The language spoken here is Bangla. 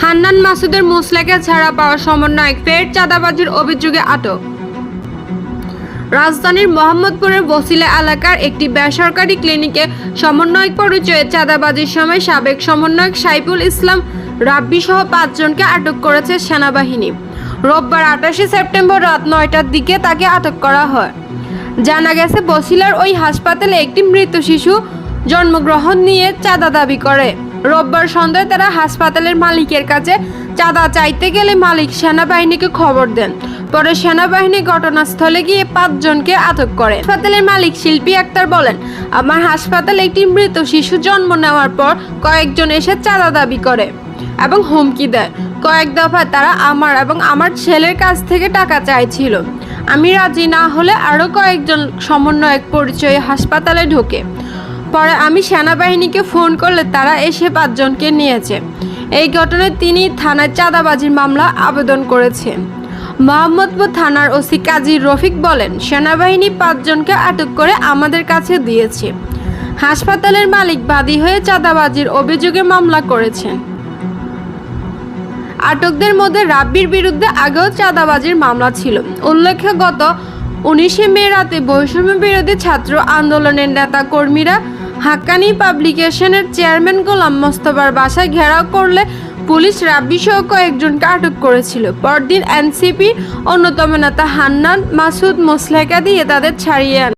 হান্নান মাসুদের মুসলেকে ছাড়া পাওয়া সমন্বয়ক ফের চাঁদাবাজির অভিযোগে আটক। রাজধানীর মোহাম্মদপুরের বসিলা এলাকার একটি বেসরকারি ক্লিনিকে সমন্বয়ক পরিচয়ে চাঁদাবাজির সময় সাবেক সমন্বয়ক সাইফুল ইসলাম রাব্বি সহ পাঁচজনকে আটক করেছে সেনাবাহিনী। রোববার আঠাশে সেপ্টেম্বর রাত নয়টার দিকে তাকে আটক করা হয়। জানা গেছে, বসিলার ওই হাসপাতালে একটি মৃত শিশু জন্মগ্রহণ নিয়ে চাঁদা দাবি করে। রোববার সন্ধ্যায় তারা হাসপাতালের মালিকের কাছে চাঁদা চাইতে গেলে মালিক সেনাবাহিনীকে খবর দেন। পরে সেনাবাহিনী ঘটনাস্থলে গিয়ে পাঁচজনকে আটক করে। হাসপাতালের মালিক শিল্পী আক্তার বলেন, আমার হাসপাতালে একটি মৃত শিশু জন্ম নেওয়ার পর কয়েকজন এসে চাঁদা দাবি করে এবং হুমকি দেয়। কয়েক দফা তারা আমার এবং আমার ছেলের কাছ থেকে টাকা চাইছিল। আমি রাজি না হলে আরও কয়েকজন সমন্বয়ক পরিচয়ে হাসপাতালে ঢোকে। পরে আমি সেনাবাহিনীকে ফোন করলে তারা এসে পাঁচজনকে নিয়েছে। এই ঘটনায় তিনি থানায় চাঁদাবাজির মামলা আবেদন করেছেন মোহাম্মদপুর থানার ওসি কাজী রফিক বলেন, সেনাবাহিনী পাঁচজনকে আটক করে আমাদের কাছে দিয়েছে। হাসপাতালের মালিক বাদী হয়ে চাঁদাবাজির অভিযোগে মামলা করেছেন। আটকদের মধ্যে রাব্বির বিরুদ্ধে আগেও চাঁদাবাজির মামলা ছিল। উল্লেখ্য, গত উনিশে মে রাতে বৈষম্য বিরোধী ছাত্র আন্দোলনের নেতা কর্মীরা হাক্কানি পাবলিকেশনের চেয়ারম্যান গোলাম মোস্তফার বাসায় ঘেরাও করলে পুলিশ রাব্বি সহ কয়েকজনকে আটক করেছিল। পরদিন এনসিপি অন্যতম নেতা হান্নান মাসুদ মোসলেকা দিয়ে তাদের ছাড়িয়ে আনে।